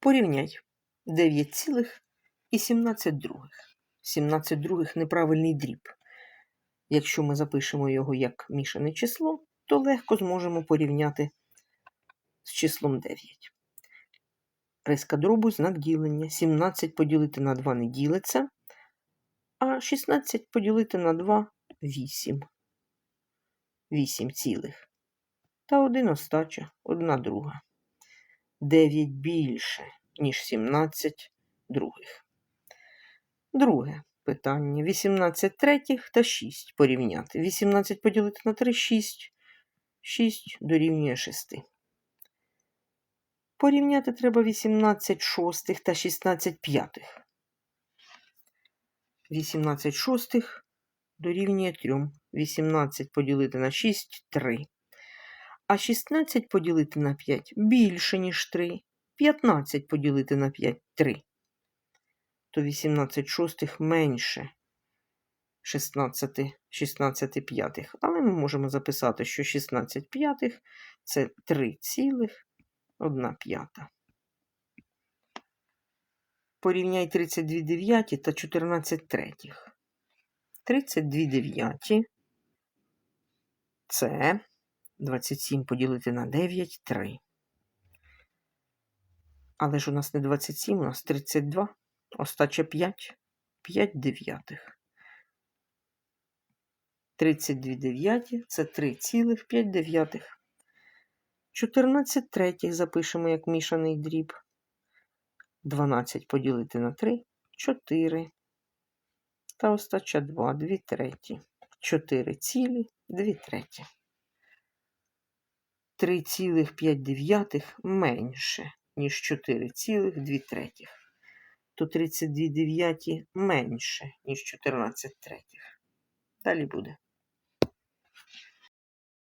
Порівняй 9,17 других. 17 других неправильний дріб. Якщо ми запишемо його як мішане число, то легко зможемо порівняти з числом 9. Риска дробу знак ділення. 17 поділити на 2 не ділиться, а 16 поділити на 2 8. 8 цілих. Та один остача, одна друга. 9 більше, ніж 17 других. Друге питання. 18 третіх та 6 порівняти. 18 поділити на 3 6. 6 дорівнює 6. Порівняти треба 18 шостих та 16 п'ятих. 18 шостих дорівнює 3. 18 поділити на 6 3. А 16 поділити на 5 більше, ніж 3. 15 поділити на 5 3. То 18 шостих менше 16, 16 п'ятих. Але ми можемо записати, що 16 п'ятих це 3 цілих 1 п'ята. Порівняй 32 дев'яті та 14 третіх. 32 дев'яті це 27 поділити на 9 3. Але ж у нас не 27, у нас 32. Остача 5. 5 дев'ятих. 32 дев'яті це 3,5 дев'ятих. 14 третіх запишемо як мішаний дріб. 12 поділити на 3 4. Та остача 2, 2 треті. 4 цілі, 2 треті. 3,5 менше, ніж 4,2 третіх. То 32 дев'яті менше, ніж 14 третіх. Далі буде.